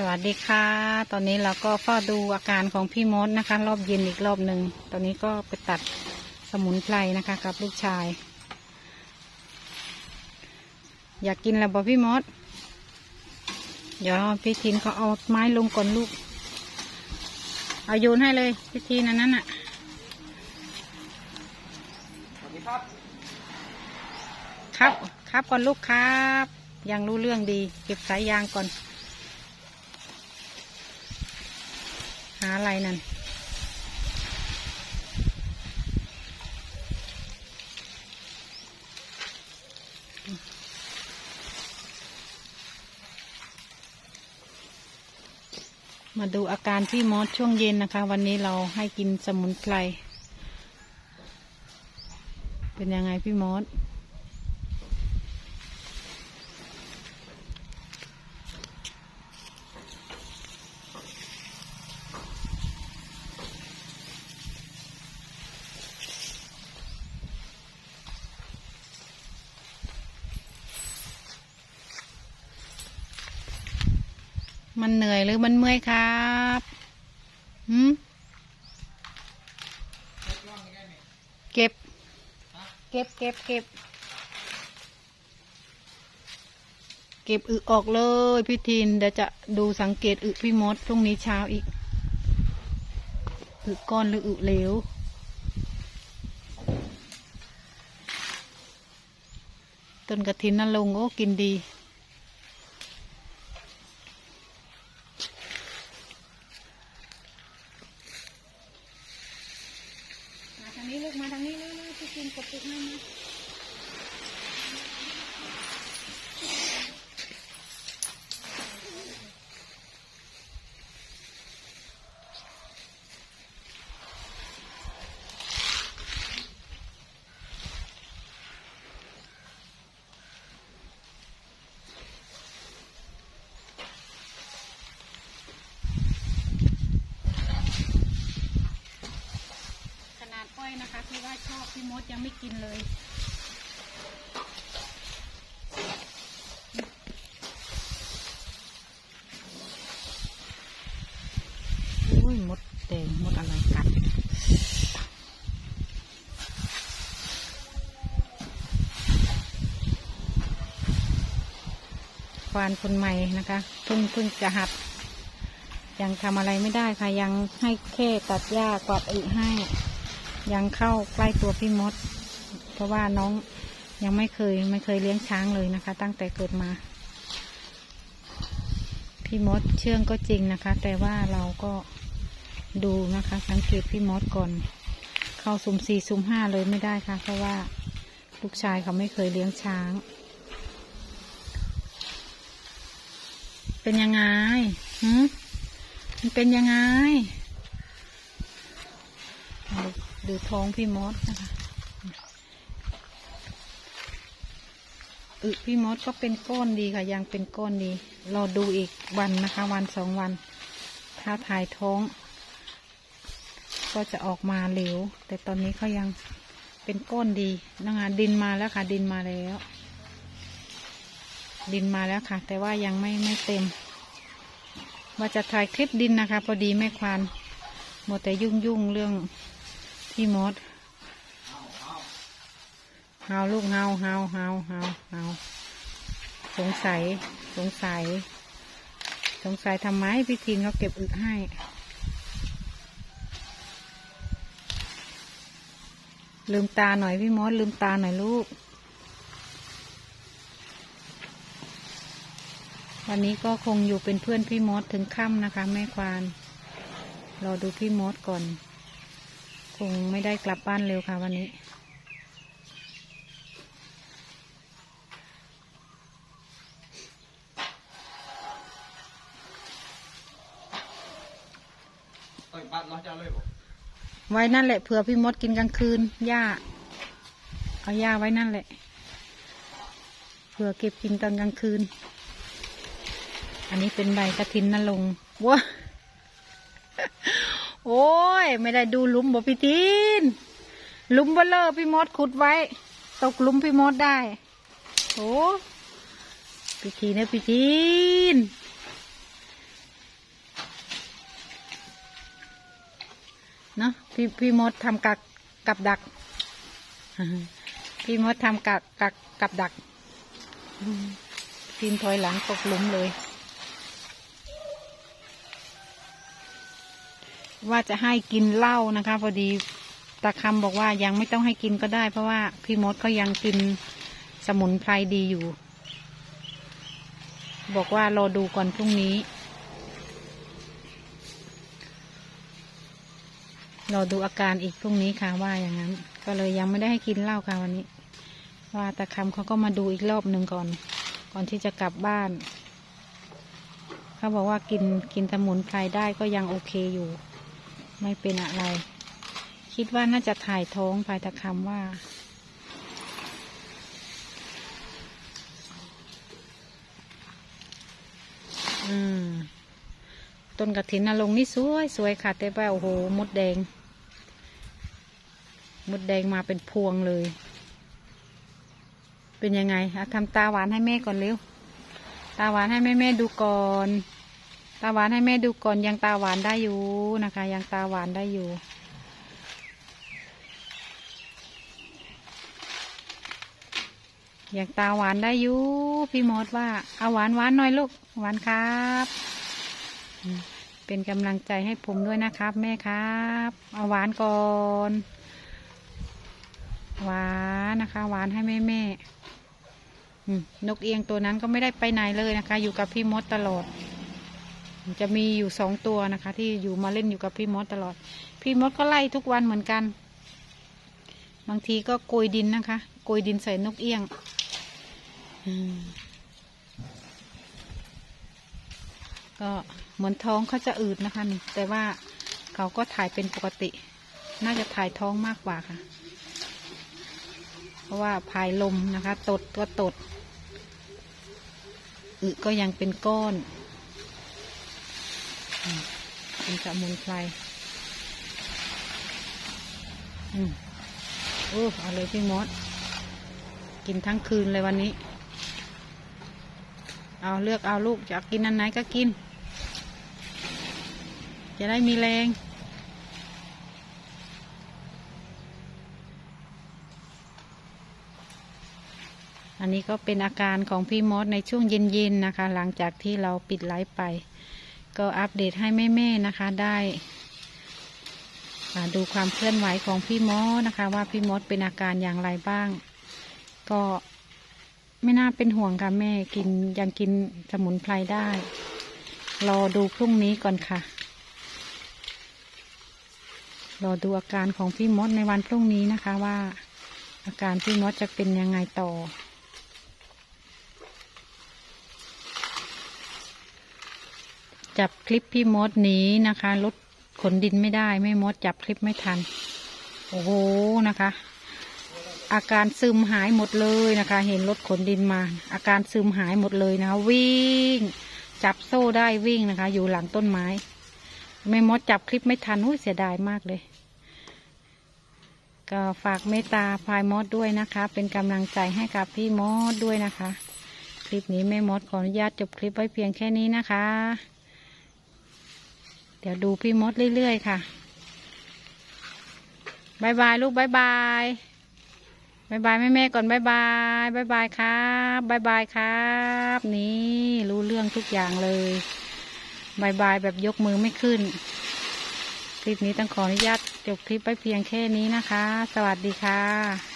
สวัสดีค่ะ ตอนนี้เราก็เฝ้าดูอาการของพี่มดนะคะ รอบเย็นอีกรอบหนึ่ง ตอนนี้ก็ไปตัดสมุนไพรนะคะ กับลูกชาย อยากกินแล้วบอพี่มด เดี๋ยวพี่ทินเขาเอาไม้ลงก่อนลูก เอาโยนให้เลยพี่ทินอันนั้นอะสวัสดีครับ ครับ ครับก่อนลูกครับ ยังรู้เรื่องดี เก็บสายยางก่อนาอะไรนั่น มาดูอาการพี่มอสช่วงเย็นนะคะ วันนี้เราให้กินสมุนไพร เป็นยังไงพี่มอส มันเหนื่อยหรือมันเมื่อยครับหืมเก็บ เก็บเก็บเก็บ เก็บอึออกเลยพี่ทินเดี๋ยวจะดูสังเกตอึพี่มดพรุ่งนี้เช้าอีก อึก้อนหรืออึเหลวต้นกระถินน่ะลงโอ้กินดี มาทางนี้ลูกมาทางนี้เลยเลยพี่กินกดติดให้นะขนาดก้ อยนะคะที่ว่าชอบพี่มดยังไม่กินเลยอุ้ยมดแดงมดอะไรกัดควานคนใหม่นะคะเพิ่งเพิ่งจะหัดยังทำอะไรไม่ได้ค่ะ ยังให้แค่ตัดหญ้ากวาดอึให้ ยังเข้าใกล้ตัวพี่มด เพราะว่าน้องยังไม่เคยไม่เคยเลี้ยงช้างเลยนะคะ ตั้งแต่เกิดมา พี่มดเชื่องก็จริงนะคะ แต่ว่าเราก็ดูนะคะ สังเกตพี่มดก่อน เข้าสุ่มสี่สุ่มห้าเลยไม่ได้ค่ะ เพราะว่าลูกชายเขาไม่เคยเลี้ยงช้าง เป็นยังไงหืมมันเป็นยังไง ดูท้องพี่มดนะคะอึพี่มดก็เป็นก้อนดีค่ะ ยังเป็นก้อนดี รอดูอีกวันนะคะ วันสองวัน ถ้าถ่ายท้อง ก็จะออกมาเหลว แต่ตอนนี้เขายังเป็นก้อนดีนะคะดินมาแล้วค่ะ ดินมาแล้ว ดินมาแล้วค่ะ แต่ว่ายังไม่ไม่เต็ม ว่าจะถ่ายคลิปดินนะคะ พอดีแม่ควานหมดแต่ยุ่งยุ่งเรื่อง พี่มดเฮาลูกเฮาเฮาเฮาเฮาเฮาสงสัย สงสัย สงสัยทำไมพี่ทินเขาเก็บอึให้ลืมตาหน่อยพี่มดลืมตาหน่อยลูก วันนี้ก็คงอยู่เป็นเพื่อนพี่มดถึงค่ำนะคะ แม่ควานรอดูพี่มดก่อน คงไม่ได้กลับบ้านเร็วค่ะวันนี้เอ้ยบ้านเราจะเอาเลยบ่ไว้นั่นแหละเผื่อพี่มดกินกลางคืนหญ้าเอาหญ้าไว้นั่นแหละเผื่อเก็บกินตอนกลางคืน อันนี้เป็นใบกระถินนลงค์ว้า โอ้ย ไม่ได้ดูหลุมบ่พี่ตีนหลุมเบลเลอร์พี่มดขุดไว้ ตกหลุมพี่มดได้โอ้พี่ทีนะพี่ทีนเนาะพี่พี่มดทำกักกับดัก พี่มดทำกักกักกับดัก ทีนถอยหลังตกหลุมเลย ว่าจะให้กินเหล้านะคะ พอดีตาคำบอกว่ายังไม่ต้องให้กินก็ได้ เพราะว่าพี่มดเขายังกินสมุนไพรดีอยู่ บอกว่ารอดูก่อนพรุ่งนี้รอดูอาการอีกพรุ่งนี้ค่ะว่าอย่างนั้น ก็เลยยังไม่ได้ให้กินเหล้าค่ะวันนี้ ว่าตาคำเขาก็มาดูอีกรอบหนึ่งก่อน ก่อนที่จะกลับบ้าน เขาบอกว่ากินกินสมุนไพรได้ก็ยังโอเคอยู่ ไม่เป็นอะไร คิดว่าน่าจะถ่ายท้องภายตะคำว่า อืม ต้นกระถินนรงนี่สวยสวยค่ะ แต่ว่าโอ้โหมดแดง มดแดงมาเป็นพวงเลย เป็นยังไงอะทำตาหวานให้แม่ก่อนเร็ว ตาหวานให้แม่แม่ดูก่อน ตาหวานให้แม่ดูก่อนยังตาหวานได้อยู่นะคะ ยังตาหวานได้อยู่ยังตาหวานได้อยู่พี่มดว่าเอาหวานหวานหน่อยลูกหวานครับ เป็นกำลังใจให้ผมด้วยนะครับ แม่ครับ เอาหวานก่อนหวานนะคะ หวานให้แม่แม่นกเอียงตัวนั้นก็ไม่ได้ไปไหนเลยนะคะ อยู่กับพี่มดตลอด จะมีอยู่สองตัวนะคะ ที่อยู่มาเล่นอยู่กับพี่มดตลอด พี่มดก็ไล่ทุกวันเหมือนกัน บางทีก็โกยดินนะคะโกยดินใส่นกเอี้ยงก็เหมือนท้องเขาจะอืดนะคะนี่แต่ว่าเขาก็ถ่ายเป็นปกติ น่าจะถ่ายท้องมากกว่าค่ะ เพราะว่าพายลมนะคะ ตดก็ตดอึก็ยังเป็นก้อน เป็นสมุนไพรอืมโอ้เอาเลยพี่มด กินทั้งคืนเลยวันนี้ เอาเลือกเอาลูกอยากกินอันไหนก็กิน จะได้มีแรงอันนี้ก็เป็นอาการของพี่มดในช่วงเย็นๆนะคะ หลังจากที่เราปิดไลฟ์ไป ก็อัปเดตให้แม่ๆนะคะได้ดูความเคลื่อนไหวของพี่มดนะคะ ว่าพี่มดเป็นอาการอย่างไรบ้าง ก็ไม่น่าเป็นห่วงค่ะแม่กินยังกินสมุนไพรได้ รอดูพรุ่งนี้ก่อนค่ะ รอดูอาการของพี่มดในวันพรุ่งนี้นะคะว่า อาการพี่มดจะเป็นยังไงต่อ จับคลิปพี่มดหนีนะคะรถขนดินไม่ได้ไม่มดจับคลิปไม่ทัน โอ้โหนะคะ อาการซึมหายหมดเลยนะคะ เห็นรถขนดินมา อาการซึมหายหมดเลยนะะวิ่ง จับโซ่ได้วิ่งนะคะ อยู่หลังต้นไม้ ไม่มดจับคลิปไม่ทันอุ้ยเสียดายมากเลย ก็ฝากเมตตาพายมดด้วยนะคะ เป็นกำลังใจให้กับพี่มดด้วยนะคะ คลิปนี้แม่มดขออนุญาตจบคลิปไว้เพียงแค่นี้นะคะ ดี๋ยวดูพี่มดเรื่อยๆค่ะบายบายลูกบายบายบายบายแม่แม่ๆก่อนบายบายบายบายครับบายบายครับ นี่รู้เรื่องทุกอย่างเลยบายบายแบบยกมือไม่ขึ้น คลิปนี้ต้องขออนุญาตจบคลิปไปเพียงแค่นี้นะคะ สวัสดีค่ะ